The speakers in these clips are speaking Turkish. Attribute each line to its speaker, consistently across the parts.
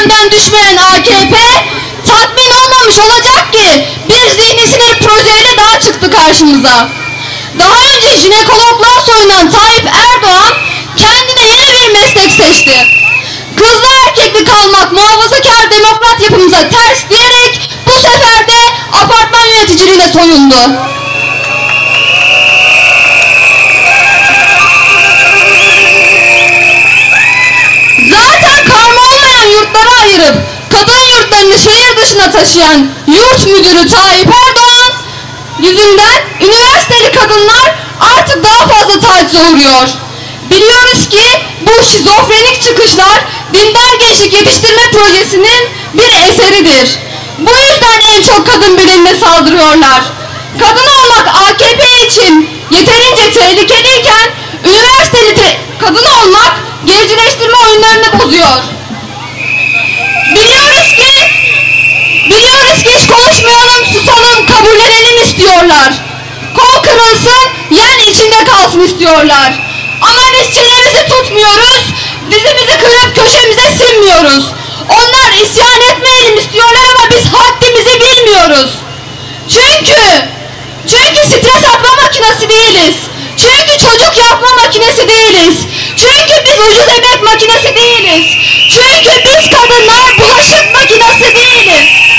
Speaker 1: gündemden düşmeyen AKP tatmin olmamış olacak ki bir zihni sinir projeyle daha çıktı karşımıza. Daha önce jinekologlar soyunan Tayyip Erdoğan kendine yeni bir meslek seçti. Kızlı erkekli kalmak muhafazakar demokrat yapımıza ters diyerek bu sefer de apartman yöneticiliğine soyundu. Ayırıp kadın yurtlarını şehir dışına taşıyan yurt müdürü Tayyip Erdoğan yüzünden üniversiteli kadınlar artık daha fazla tacize uğruyor. Biliyoruz ki bu şizofrenik çıkışlar dindar gençlik yetiştirme projesinin bir eseridir. Bu yüzden en çok kadın bilimine saldırıyorlar. Kadın olmak AKP için yeterince tehlikeliyken üniversiteli te- kadın olmak gericileştirme oyunlarını bozuyor. Biliyoruz ki biliyoruz ki hiç konuşmayalım, susalım, kabullenelim istiyorlar. Kol kırılsın, yen içinde kalsın istiyorlar. Ama biz çenemizi tutmuyoruz, dizimizi kırıp köşemize sinmiyoruz. Onlar isyan etmeyelim istiyorlar ama biz haddimizi bilmiyoruz. Çünkü, çünkü stres atma makinesi değiliz. Çünkü çocuk yapma makinesi değiliz. Çünkü biz ucuz emek makinesi değiliz. Çünkü biz kadınlar bulaşık makinesi değiliz.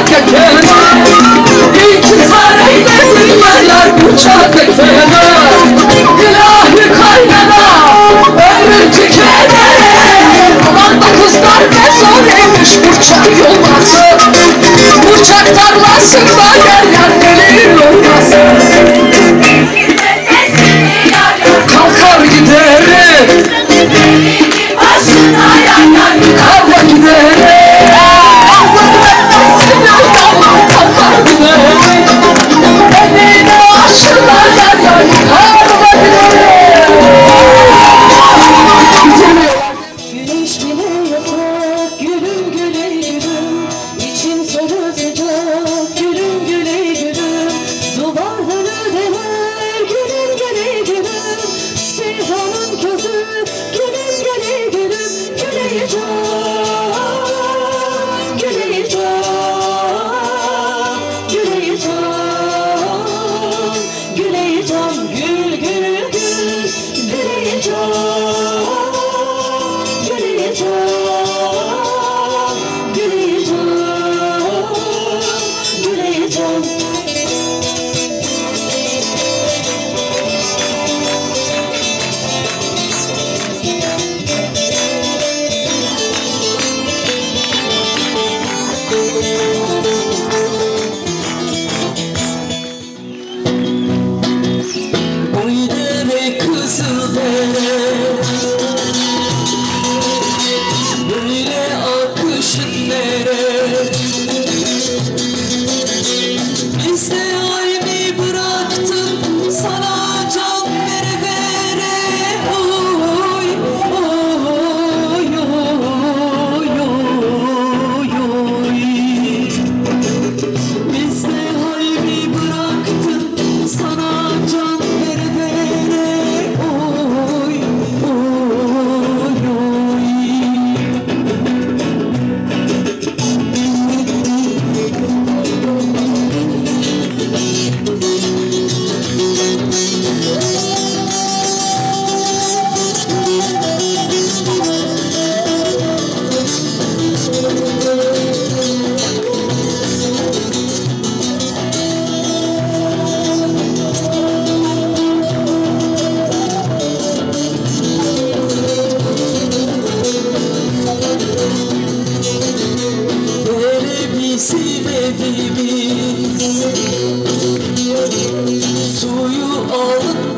Speaker 2: uçak ekene İki saraydesin yerler
Speaker 3: uçak ekene İlahi kaynana ömür tükene Aman
Speaker 4: da kızlar ne zor imiş uçak yolması Uçak to you all the time.